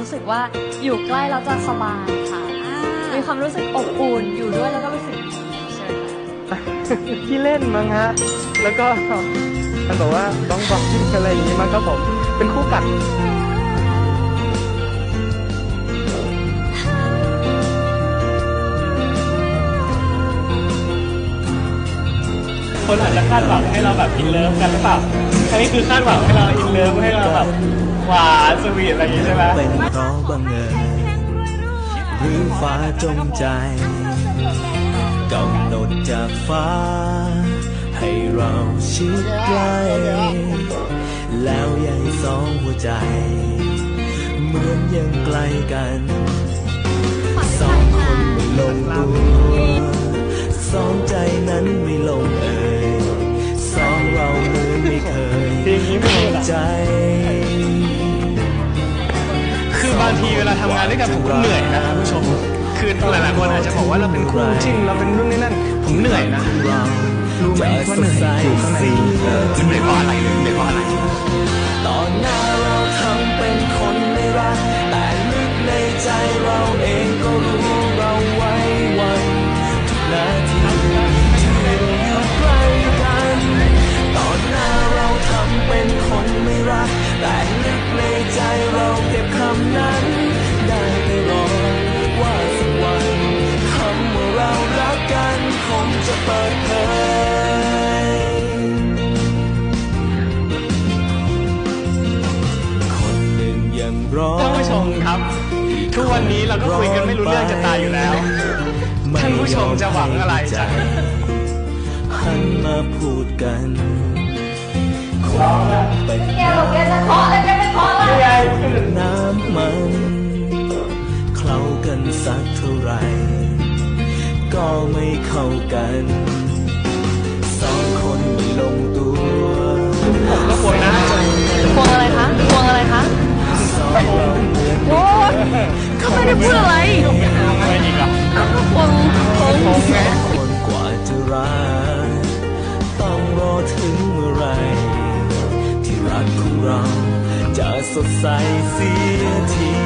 รู้สึกว่าอยู่ใกล้แล้วจะสบายค่ะ มีความรู้สึกอบอุ่นอยู่ด้วยแล้วก็รู้สึกดีใช่ไหมคะที่เล่นมั้งฮะ แล้วก็มันบอกว่าบ้องบอกอะไรอย่างนี้มั้งครับผม เป็นคู่กัด คนอาจจะคาดหวังให้เราแบบอินเลิฟกันหรือเปล่าอันนี้คือคาดหวังให้เราอินเลิฟให้เราแบบ หวานสวีทอะไรอย่างงี้ใช่ไหมเป็นเพราะบังเอิญหรือฟ้าจงใจกำหนดจากฟ้า ให้เราชิดใกล้แล้วยังสองหัวใจ เหมือนยังไกลกันสองคนไม่ลงตัวสองใจนั้นไม่ลงเอ่ยสองเราเหมือนไม่เคยเพลงนี้ไม่มีหรอใจคือ บางทีเวลาทำงานด้วยกันผมก็เหนื่อยนะครับผู้ชม คือหลายๆคนอาจจะบอกว่าเราเป็นคู่จิ้นเราเป็นรุ่นนี้นั่น ผมเหนื่อยนะ รู้ไหมว่าเหนื่อยอยู่ข้างในมันเหนื่อยเพราะอะไรหรือเหนื่อยเพราะอะไร วันนี้เราก็คุยกันไม่รู้เรื่องจะตายอยู่แล้วท่านผู้ชมจะหวังอะไรจากหันมาพูดกันคงเป็นแกบอกแกจะเคาะแล้วแกไม่เคาะละน้ำมันเคล้ากันสักเท่าไหรก็ไม่เข้ากันสองคนไม่ลงตัวก็ควรนะพวงอะไรคะพวงอะไรคะสองเราเหมือนโอ้ เขาไม่ได้พูดอะไรอะไรอีกอะก็พวงพวงคนกว่าจะรักต้องรอถึงเมื่อไร ที่รักของเราจะสดใสเสียที